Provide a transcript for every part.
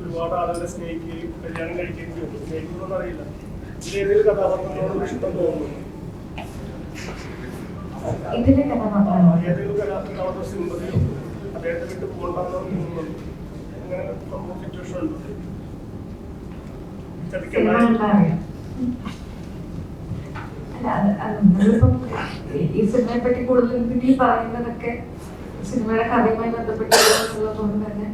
ഒരുപാട് ആളുകളെ സ്നേഹിക്കുകയും കല്യാണം കഴിക്കുകയും ചെയ്തു. സ്നേഹിക്കുന്നൊന്നും അറിയില്ല. ഇതിൽ ഏതെങ്കിലും കഥാപാത്രങ്ങളോട് ഇഷ്ടം തോന്നുന്നു ഇതിലെ കഥാപാത്രമാണ് ഏതെങ്കിലും കഥാ- കഥാപാത്രം സിനിമയിലോ അദ്ദേഹത്തെ വിട്ട് പോകണ്ടെന്ന് അങ്ങനെ സംഭവം സിറ്റുവേഷൻ ഉണ്ട്? സിനിമയെ പറ്റി കൂടുതൽ പറയുന്നതൊക്കെ സിനിമയുടെ കഥയുമായി ബന്ധപ്പെട്ടുള്ളതുകൊണ്ട് തന്നെ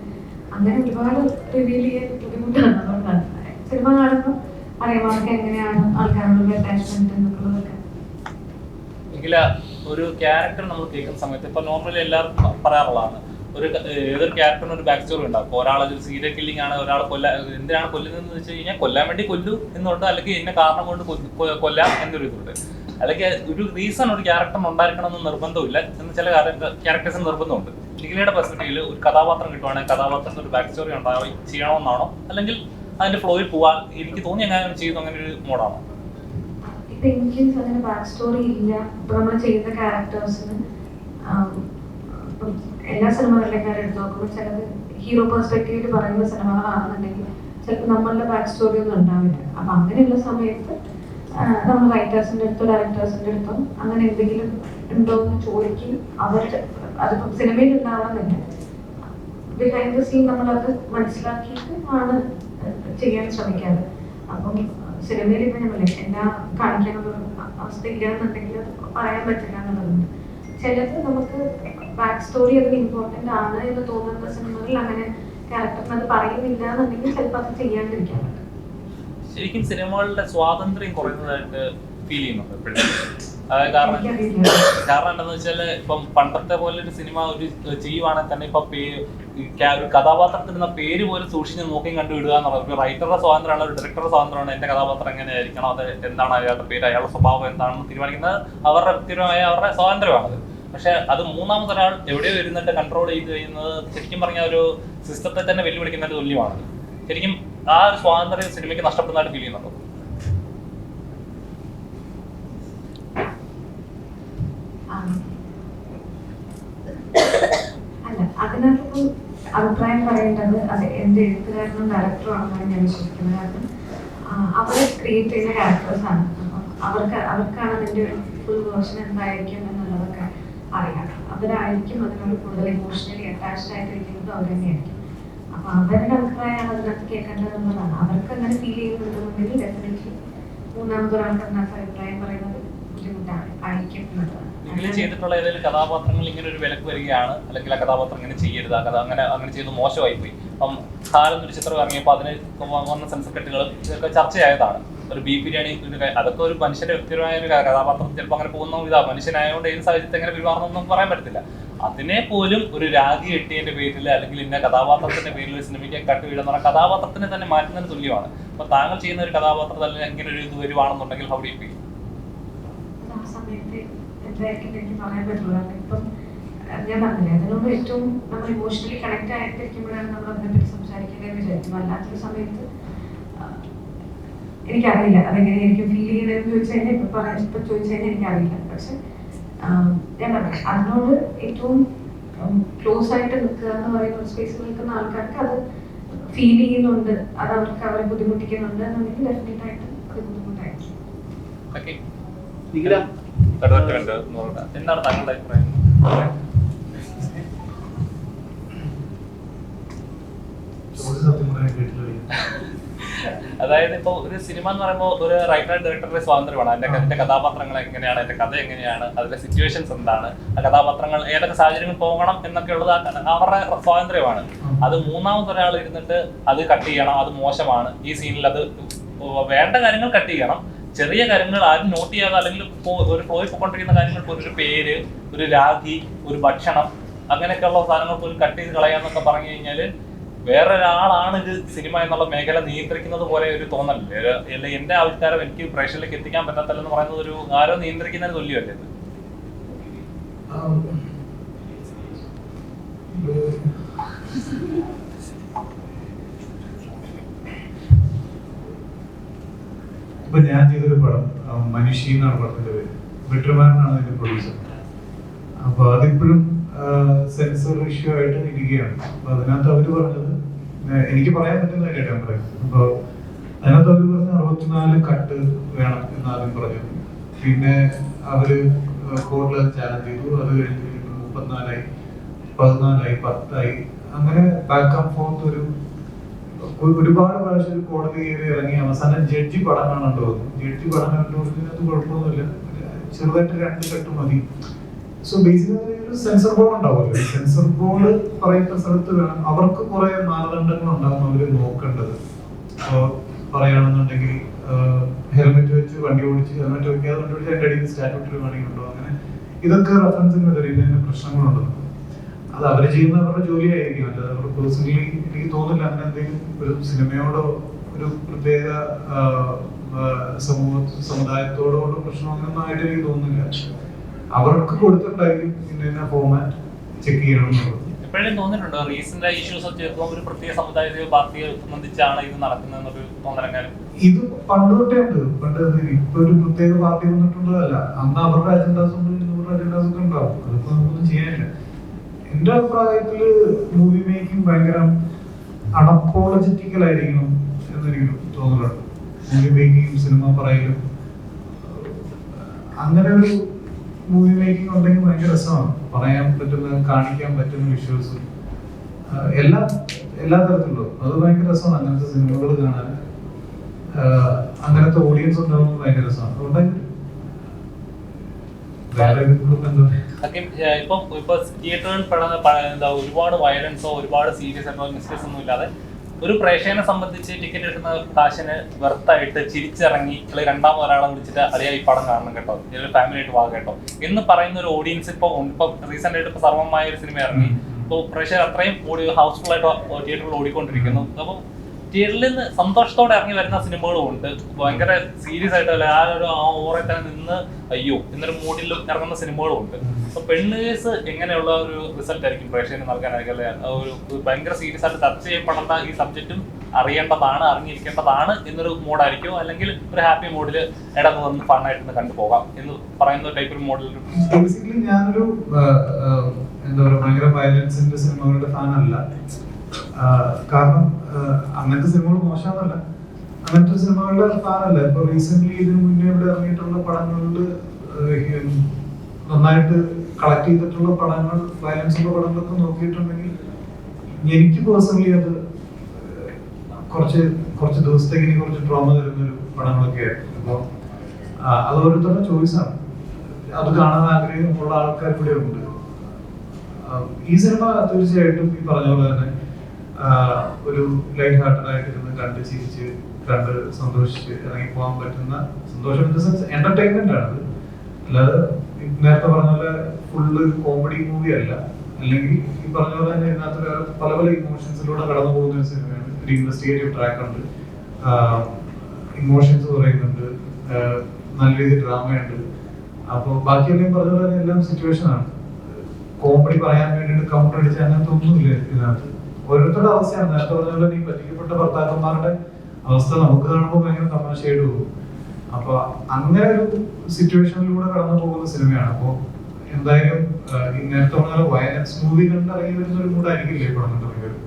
അങ്ങനെ ഒരുപാട് റിവീൽ ചെയ്യാൻ ബുദ്ധിമുട്ടാണ് അതുകൊണ്ടാണ് സിനിമ കാണുമ്പോൾ അറിയാം അവർക്ക് എങ്ങനെയാണ് ആൾക്കാരോടുള്ള അറ്റാച്ച്മെന്റ് എന്നൊക്കെ ഒരു ക്യാരക്ടർ നമ്മൾ കേൾക്കുന്ന സമയത്ത് ഇപ്പൊ നോർമലി എല്ലാവർക്കും പറയാറുള്ളതാണ്. ഒരു ഏതൊരു ക്യാരക്ടറിന് ഒരു ബാക്ക് സ്റ്റോറി ഉണ്ടാകും ഒരാൾ ഒരു സീരിയൽ കില്ലിംഗ് ആണ് ഒരാൾ കൊല്ല എന്തിനാണ് കൊല്ലുന്നതെന്ന് വെച്ച് കഴിഞ്ഞാൽ കൊല്ലാൻ വേണ്ടി കൊല്ലു എന്നുണ്ട് അല്ലെങ്കിൽ എന്നെ കാരണം കൊണ്ട് കൊല്ലാം എന്നൊരു ഇതുണ്ട്. അല്ലെങ്കിൽ ഒരു റീസൺ ഒരു ക്യാരക്ടറിന് ഉണ്ടായിരിക്കണം എന്ന് നിർബന്ധമില്ല. എന്ന് ചില ക്യാരക്ടേഴ്സിന് നിർബന്ധമുണ്ട്. ഡിഗ്രിയുടെ പെർസ്പെക്റ്റീവിൽ ഒരു കഥാപാത്രം കിട്ടുവാണെങ്കിൽ കഥാപാത്രത്തിന് ഒരു ബാക്ക് സ്റ്റോറി ഉണ്ടാവും ചെയ്യണമെന്നാണോ? അല്ലെങ്കിൽ അതിന്റെ ഫ്ലോയിൽ പോവാൻ എനിക്ക് തോന്നി അങ്ങനെ ചെയ്യുന്നു അങ്ങനെ ഒരു മോഡാണോ എനിക്ക് അങ്ങനെ ബാക്ക് സ്റ്റോറി ഇല്ല. ഇപ്പൊ നമ്മൾ ചെയ്യുന്ന ക്യാരക്ടേഴ്സിന് എല്ലാ സിനിമകളിലേക്കും എടുത്ത് നോക്കുമ്പോൾ ചിലത് ഹീറോ പെർസ്പെക്റ്റീവിൽ പറയുന്ന സിനിമകളാണെന്നുണ്ടെങ്കിൽ ചിലപ്പോൾ നമ്മളുടെ ബാക്ക് സ്റ്റോറി ഒന്നും ഉണ്ടാവില്ല. അപ്പൊ അങ്ങനെയുള്ള സമയത്ത് നമ്മൾ റൈറ്റേഴ്സിന്റെ അടുത്തോ ഡയറക്ടേഴ്സിന്റെ അടുത്തോ അങ്ങനെ എന്തെങ്കിലും ഉണ്ടോ എന്ന് ചോദിക്കും. അവരുടെ അതിപ്പോ സിനിമയിൽ ഉണ്ടാവണമെന്നില്ല. ബിഹൈൻഡ് ദ സീൻ നമ്മളത് മനസ്സിലാക്കിയിട്ട് ആണ് ചെയ്യാൻ ശ്രമിക്കാറ്. അപ്പം സിനിമയിൽ ഇപ്പം നമ്മൾ എന്നാ കാണിക്കാനുള്ള അവസ്ഥ ഇല്ലാന്നുണ്ടെങ്കിൽ അത് പറയാൻ പറ്റില്ല എന്നുള്ളതുണ്ട്. ചിലത് നമുക്ക് ബാക്ക് സ്റ്റോറി അതിന് ഇമ്പോർട്ടന്റ് ആണ് എന്ന് തോന്നുന്ന സിനിമകളിൽ അങ്ങനെ ക്യാരക്ടറിന് അത് പറയുന്നില്ല എന്നുണ്ടെങ്കിൽ ചിലപ്പോൾ അത് ചെയ്യാണ്ടിരിക്കാൻ പറ്റും ശരിക്കും സിനിമകളുടെ സ്വാതന്ത്ര്യം കുറയുന്നതായിട്ട് ഫീൽ ചെയ്യുന്നുണ്ട് എപ്പോഴും കാരണം കാരണം എന്താണെന്ന് വെച്ചാൽ ഇപ്പം പണ്ടത്തെ പോലെ ഒരു സിനിമ ഒരു ചെയ്യുവാണെങ്കിൽ തന്നെ ഇപ്പൊ ഒരു കഥാപാത്രത്തിന് പേര് പോലും സൂക്ഷിച്ച് നോക്കി കണ്ടു വിടുക എന്നുള്ളത് ഒരു റൈറ്ററുടെ സ്വാതന്ത്ര്യമാണ് ഒരു ഡയറക്ടറുടെ സ്വാതന്ത്ര്യമാണ് എന്റെ കഥാപാത്രം എങ്ങനെയായിരിക്കണം അത് എന്താണ് അയാളുടെ പേര്? അയാളുടെ സ്വഭാവം എന്താണെന്ന് തീരുമാനിക്കുന്നത് അവരുടെ വ്യക്തിപരമായ അവരുടെ സ്വാതന്ത്ര്യമാണത്. പക്ഷെ അത് മൂന്നാമതൊരാൾ എവിടെയോ ഇരുന്നിട്ട് കൺട്രോൾ ചെയ്ത് കഴിയുന്നത് ശരിക്കും പറഞ്ഞ ഒരു സിസ്റ്റത്തെ തന്നെ വെല്ലുവിളിക്കുന്നതിന് തുല്യമാണ് ശരിക്കും ആ ഒരു സ്വാതന്ത്ര്യം സിനിമയ്ക്ക് നഷ്ടപ്പെടുന്നതായിട്ട് ഫീൽ ചെയ്യുന്നുണ്ടോ? അഭിപ്രായം പറയേണ്ടത് അത് എന്റെ എഴുത്തുകാരനും ഡയറക്ടറും ആണെന്നാണ് ഞാൻ വിശ്വസിക്കുന്നത്. കാരണം അവരെ ക്രിയേറ്റ് ചെയ്യുന്ന ക്യാരക്ടേഴ്സ് ആണ്. അവർക്ക് അവർക്കാണ് അതിന്റെ ഫുൾ വേർഷൻ എന്തായിരിക്കും എന്നുള്ളതൊക്കെ അറിയാം. അവരായിരിക്കും അതിനോട് കൂടുതൽ ഇമോഷണലി അറ്റാച്ച്ഡ് ആയിട്ടിരിക്കുന്നത് അവർ തന്നെയായിരിക്കും. അപ്പൊ അവരുടെ അഭിപ്രായമാണ് അതിനകത്ത് കേൾക്കേണ്ടത് എന്നുള്ളതാണ് അവർക്ക് അങ്ങനെ ഫീൽ ചെയ്യുന്നുണ്ടെന്നുണ്ടെങ്കിൽ ഡെഫിനറ്റ്ലി മൂന്നാമത് അതിനകത്ത് അഭിപ്രായം പറയുന്നത് ബുദ്ധിമുട്ടാണ് ആയിരിക്കും എന്നുള്ളതാണ്. നിങ്ങൾ ചെയ്തിട്ടുള്ള ഏതെങ്കിലും കഥാപാത്രങ്ങൾ ഇങ്ങനെ ഒരു വിലക്ക് വരികയാണ് അല്ലെങ്കിൽ ആ കഥാപാത്രം ഇങ്ങനെ ചെയ്യരുത് ആ കഥ അങ്ങനെ അങ്ങനെ ചെയ്ത് മോശമായി പോയി അപ്പം കാലം ഒരു ചിത്രം ഇറങ്ങിയപ്പോൾ അതിന് വന്ന സെൻസർക്കെട്ടുകളും ഇതൊക്കെ ചർച്ചയായതാണ്. ഒരു ബീഫ് ബിരിയാണി അതൊക്കെ ഒരു മനുഷ്യന്റെ വ്യക്തിപരമായ ഒരു കഥാപാത്രം ചിലപ്പോൾ അങ്ങനെ പോകുന്ന ഇതാ മനുഷ്യനായതുകൊണ്ട് ഏത് സാഹചര്യത്തിൽ എങ്ങനെ പെരുമാറണമെന്നൊന്നും പറയാൻ പറ്റത്തില്ല. അതിനെ പോലും ഒരു രാഗി എട്ടിയന്റെ പേരിൽ അല്ലെങ്കിൽ ഇന്ന കഥാപാത്രത്തിന്റെ പേരിൽ ഒരു സിനിമയ്ക്ക് കട്ട് വീഴുന്ന പറഞ്ഞാൽ കഥാപാത്രത്തിനെ തന്നെ മാറ്റുന്നതിന് തുല്യമാണ്. അപ്പൊ താങ്കൾ ചെയ്യുന്ന ഒരു കഥാപാത്രത്തിൽ ഇങ്ങനെ ഒരു ഇത് വരുവാണെന്നുണ്ടെങ്കിൽ ഹൗ ഡി ഫീൽ ഞാൻ പറഞ്ഞില്ലേ അതിനോട് ഏറ്റവും നമ്മൾ ഇമോഷണലി കണക്ട് ആയിട്ടിരിക്കുമ്പോഴാണ് നമ്മൾ അതിനെപ്പറ്റി സംസാരിക്കേണ്ടത് വിചാരിക്കും. അല്ലാത്തൊരു സമയത്ത് എനിക്കറിയില്ല. അതെങ്ങനെ എനിക്ക് ഫീൽ ചെയ്യണമെന്ന് ചോദിച്ചു കഴിഞ്ഞാൽ ഇപ്പൊ പറയാൻ ഇപ്പൊ ചോദിച്ചു കഴിഞ്ഞാൽ എനിക്കറിയില്ല. പക്ഷെ പറഞ്ഞു അതിനോട് ഏറ്റവും ക്ലോസ് ആയിട്ട് നിൽക്കുക എന്ന് പറയുന്ന ഒരു സ്പേസിൽ നിൽക്കുന്ന ആൾക്കാർക്ക് അത് ഫീൽ ചെയ്യുന്നുണ്ട്. അത് അവർക്ക് അവരെ ബുദ്ധിമുട്ടിക്കുന്നുണ്ട് എന്നുണ്ടെങ്കിൽ ഡെഫിനറ്റ് ആയിട്ട് അത് ബുദ്ധിമുട്ടായിരിക്കും. എന്താണ് താങ്കളുടെ അഭിപ്രായം? അതായത് ഇപ്പോൾ ഒരു സിനിമ എന്ന് പറയുമ്പോൾ ഒരു റൈറ്റർ ഡയറക്ടറുടെ സ്വാതന്ത്ര്യമാണ്. അതിന്റെ അതിന്റെ കഥാപാത്രങ്ങൾ എങ്ങനെയാണ് അതിന്റെ കഥ എങ്ങനെയാണ് അതിലെ സിറ്റുവേഷൻസ് എന്താണ് ആ കഥാപാത്രങ്ങൾ ഏതൊക്കെ സാഹചര്യങ്ങൾ പോകണം എന്നൊക്കെ ഉള്ളത് അവരുടെ സ്വാതന്ത്ര്യമാണ്. അത് മൂന്നാമത്തെ ഒരാൾ ഇരുന്നിട്ട് അത് കട്ട് ചെയ്യണം അത് മോശമാണ്. ഈ സീനിൽ അത് വേണ്ട കാര്യങ്ങൾ കട്ട് ചെയ്യണം. ചെറിയ കാര്യങ്ങൾ ആരും നോട്ട് ചെയ്യാതെ അല്ലെങ്കിൽ ഒരു ഫ്ലോയിൽ പോയിക്കൊണ്ടിരിക്കുന്ന കാര്യങ്ങൾ പോലും ഒരു പേര് ഒരു രാഗി ഒരു ഭക്ഷണം അങ്ങനെയൊക്കെയുള്ള സാധനങ്ങൾ പോലും കട്ട് ചെയ്ത് കളയാന്നൊക്കെ പറഞ്ഞു കഴിഞ്ഞാൽ വേറൊരാളാണ് ഇത് സിനിമ എന്നുള്ള മേഖല നിയന്ത്രിക്കുന്നത് പോലെ ഒരു തോന്നലില്ലേ. എന്റെ ആവിഷ്കാരം എനിക്ക് പ്രേക്ഷകരിലേക്ക് എത്തിക്കാൻ പറ്റത്തില്ലെന്ന് പറയുന്നത് ഒരു ആരോ നിയന്ത്രിക്കുന്നതിന് തുല്യമല്ലേ ഇത്? ഇപ്പൊ ഞാൻ ചെയ്തൊരു പടം മനുഷ്യ എന്നാണ് പടത്തിന്റെ പേര്. വെട്രിമാരനാണ് അതിന്റെ പ്രൊഡ്യൂസർ അപ്പൊ അതിപ്പോഴും സെൻസർ ഇഷ്യൂ ആയിട്ട് ഇരിക്കുകയാണ് അപ്പൊ അതിനകത്ത് അവർ പറഞ്ഞത് എനിക്ക് പറയാൻ പറ്റുന്ന കാര്യമാണ് ഞാൻ അപ്പൊ അതിനകത്ത് അവർ പറഞ്ഞ അറുപത്തിനാല് കട്ട് വേണം എന്ന് ആദ്യം പറഞ്ഞു പിന്നെ അവർ കോർട്ടിൽ ചാലഞ്ച് ചെയ്തു. അത് കഴിഞ്ഞ് മുപ്പത്തിനാലായി പതിനാലായി പത്തായി. അങ്ങനെ ബാക്ക് ആൻഡ് ഫോർത്ത് ഒരു ഒരു- ഒരുപാട് പ്രാവശ്യം കോടതി കയറി ഇറങ്ങി അവസാനം ജഡ്ജി പടം കാണാണ്ട് വന്നു ജഡ്ജി പടം കണ്ടു അത് കുഴപ്പമൊന്നുമില്ല ചെറുതായിട്ട് രണ്ട് കെട്ട് മതി. സോ ബേസിക്കലി സെൻസർ ബോർഡ് ഉണ്ടാവുമല്ലോ. സെൻസർ ബോർഡ് പറയുന്ന സ്ഥലത്ത് വേണം. അവർക്ക് കുറെ മാനദണ്ഡങ്ങൾ ഉണ്ടാകും അവർ നോക്കേണ്ടത്. അപ്പോ പറയുകയാണെന്നുണ്ടെങ്കിൽ ഹെൽമെറ്റ് വെച്ച് വണ്ടി ഓടിച്ച് ഹെൽമെറ്റ് വെക്കാതെ വണ്ടി ഓടിച്ച് അതിന്റെ അങ്ങനെ? ഇതൊക്കെ റെഫറൻസിന് വരും പ്രശ്നങ്ങളുണ്ട്. അത് അവർ ചെയ്യുന്ന അവരുടെ ജോലിയായിരിക്കും. അല്ലാതെ അവർ പേഴ്സണലി എനിക്ക് തോന്നില്ല അങ്ങനെ എന്തെങ്കിലും ഒരു സിനിമയോടോ ഒരു പ്രത്യേക സമൂഹ സമുദായത്തോടോ പ്രശ്നം അങ്ങനൊന്നും ആയിട്ട് എനിക്ക് തോന്നുന്നില്ല. അവർക്ക് കൊടുത്തിട്ടുണ്ടായിരിക്കും ഇന്ന ഫോമാറ്റ് ചെക്ക് ചെയ്യണം എന്നുള്ളത് എപ്പോഴും തോന്നിയിട്ടുണ്ടോ? റീസെന്റ് ഇഷ്യൂസ് ഒക്കെ ചേർക്കുമ്പോൾ ഒരു പ്രത്യേക സമുദായത്തെയോ പാർട്ടിയെ സംബന്ധിച്ചാണ് ഇത് നടക്കുന്നതെന്നൊരു തോന്നലെങ്കിലും ഇത് പണ്ട് തൊട്ടേ ഉണ്ട് പണ്ട് ഇപ്പൊ ഒരു പ്രത്യേക പാർട്ടി വന്നിട്ടുള്ളതല്ല. അന്ന് അവരുടെ അജണ്ടാസ് ഉണ്ട് ഇവരുടെ അജണ്ടാസ് ഒക്കെ ഉണ്ടാവും. അതിപ്പോ നമുക്കൊന്നും ചെയ്യാനില്ല. എന്റെ അഭിപ്രായത്തിൽ മൂവി മേക്കിംഗ് ഭയങ്കര അണപ്പോളജറ്റിക്കൽ ആയിരിക്കണം എന്നെനിക്ക് തോന്നലുണ്ട്. മൂവി മേക്കിംഗ് സിനിമ പറയലും അങ്ങനെ ഒരു മൂവി മേക്കിംഗ് ഉണ്ടെങ്കിൽ ഭയങ്കര രസമാണ്. പറയാൻ പറ്റുന്ന കാണിക്കാൻ പറ്റുന്ന വിഷ്വൽസ് എല്ലാ എല്ലാ തരത്തിലുള്ളതും അത് ഭയങ്കര രസമാണ്. അങ്ങനത്തെ സിനിമകൾ കാണാൻ. അങ്ങനത്തെ ഓഡിയൻസ് ഉണ്ടാവുന്നത് ഭയങ്കര രസമാണ്. അതുകൊണ്ട് ഇപ്പൊ ഇപ്പൊ തിയേറ്ററിൽ പെടുന്ന എന്താ ഒരുപാട് വയലൻസോ ഒരുപാട് സീരിയസ് ആയിട്ടുള്ള മിസ്റ്റേക്സ് ഒന്നും ഇല്ലാതെ ഒരു പ്രേക്ഷകനെ സംബന്ധിച്ച് ടിക്കറ്റ് എടുക്കുന്ന കാശിന് വെർത്തായിട്ട് ചിരിച്ചിറങ്ങി അല്ലെങ്കിൽ രണ്ടാമത് ഒരാളെ വിളിച്ചിട്ട് അറിയാം ഈ പടം കാണണം കേട്ടോ. ഇതിലൊരു ഫാമിലി ആയിട്ട് വാ കേട്ടോ. എന്ന് പറയുന്ന ഒരു ഓഡിയൻസ് ഇപ്പൊ. ഇപ്പൊ റീസെന്റ് ആയിട്ട് ഇപ്പൊ സർവമായ ഒരു സിനിമ ഇറങ്ങി അപ്പോൾ പ്രേക്ഷകർ അത്രയും ഓടി ഹൗസ്ഫുൾ ആയിട്ട് തിയേറ്ററിൽ ഓടിക്കൊണ്ടിരിക്കുന്നു. അപ്പോൾ തിയേറ്ററിൽ നിന്ന് സന്തോഷത്തോടെ ഇറങ്ങി വരുന്ന സിനിമകളും ഉണ്ട് ഭയങ്കര സീരിയസ് ആയിട്ട് അല്ലെ? ആ ഒരു ആ ഓറെ തന്നെ നിന്ന് അയ്യോ എന്നൊരു മൂഡിൽ ഇറങ്ങുന്ന സിനിമകളും ഉണ്ട് അപ്പൊ പെണ്ണേഴ്സ് എങ്ങനെയുള്ള ഒരു റിസൾട്ട് ആയിരിക്കും പ്രേക്ഷകന് നൽകാനായിരിക്കും ഒരു ഭയങ്കര സീരിയസ് ആയിട്ട് ചർച്ച ചെയ്യപ്പെടേണ്ട ഈ സബ്ജക്റ്റും അറിയേണ്ടതാണ് അറിഞ്ഞിരിക്കേണ്ടതാണ് എന്നൊരു മൂഡായിരിക്കും. അല്ലെങ്കിൽ ഒരു ഹാപ്പി മൂഡിൽ ഇടന്ന് വന്ന് ഫണ്ണായിട്ട് കണ്ടു പോകാം എന്ന് പറയുന്ന ടൈപ്പ് ഒരു മോഡൽ ഞാനൊരു എന്താ പറയുക ഭയങ്കര വയലൻസിന്റെ സിനിമകളുടെ ഫാൻ അല്ല. കാരണം അങ്ങനത്തെ സിനിമകൾ മോശമെന്നല്ല അങ്ങനത്തെ സിനിമകളുടെ ഫാനല്ല? ഇപ്പൊ റീസെന്റ് ഇതിനു മുന്നേ ഇവിടെ ഇറങ്ങിയിട്ടുള്ള പടങ്ങളിൽ നന്നായിട്ട് കളക്ട് ചെയ്തിട്ടുള്ള പടങ്ങൾ വയലൻസിന്റെ പടങ്ങളൊക്കെ നോക്കിയിട്ടുണ്ടെങ്കിൽ എനിക്ക് പേഴ്സണലി അത് കുറച്ച് കുറച്ച് ദിവസത്തേക്ക് എനിക്ക് കുറച്ച് ട്രോമ തരുന്ന ഒരു പടങ്ങളൊക്കെ ആയിരുന്നു അപ്പോൾ അത് ഓരോരുത്തരുടെ ചോയ്സാണ് അത് കാണാൻ ആഗ്രഹമുള്ള ആൾക്കാർ ഇവിടെ ഉണ്ട് ഈ സിനിമ തീർച്ചയായിട്ടും ഈ പറഞ്ഞ പോലെ തന്നെ ഒരു ലൈറ്റ് ഹാർട്ടഡ് ആയിട്ട് ഇരുന്ന് കണ്ട് ചിരിച്ച് കണ്ട് സന്തോഷിച്ച് ഇറങ്ങി പോകാൻ പറ്റുന്ന സന്തോഷം ഇൻ ദ സെൻസ് എന്റർടൈൻമെന്റ് ആണ് അല്ലാതെ നേരത്തെ പറഞ്ഞ പോലെ ഫുള്ള് കോമഡി മൂവി അല്ല. അല്ലെങ്കിൽ ഈ പറഞ്ഞ പോലെ തന്നെ ഇതിനകത്ത് പല പല ഇമോഷൻസിലൂടെ കടന്നു പോകുന്ന ഒരു സിനിമയാണ് ഒരു ഇൻവെസ്റ്റിഗേറ്റീവ് ട്രാക്ക് ഉണ്ട്. ഇമോഷൻസ് പറയുന്നുണ്ട് നല്ല രീതിയിൽ ഡ്രാമയുണ്ട് അപ്പോൾ ബാക്കിയെല്ലാം പറഞ്ഞ പോലെ എല്ലാം സിറ്റുവേഷൻ ആണ്. കോമഡി പറയാൻ വേണ്ടിയിട്ട് കൗണ്ടർ അടിച്ച് അങ്ങനത്തെ ഇതിനകത്ത്. ഓരോരുത്തരുടെ അവസ്ഥയാണ്. നേരത്തെ പറഞ്ഞ ഈ പറ്റിക്കപ്പെട്ട ഭർത്താക്കന്മാരുടെ അവസ്ഥ നമുക്ക് കാണുമ്പോൾ ഭയങ്കര തമാശയായിട്ട് പോകും അപ്പൊ അങ്ങനെ ഒരു സിറ്റുവേഷനിലൂടെ കടന്നു പോകുന്ന സിനിമയാണ്. അപ്പോൾ എന്തായാലും നേരത്തെ പറഞ്ഞ വയലൻസ് മൂവി കണ്ടിറങ്ങി വരുന്ന ഒരു മൂടായിരിക്കില്ലേ പടം കണ്ടിറങ്ങി വരും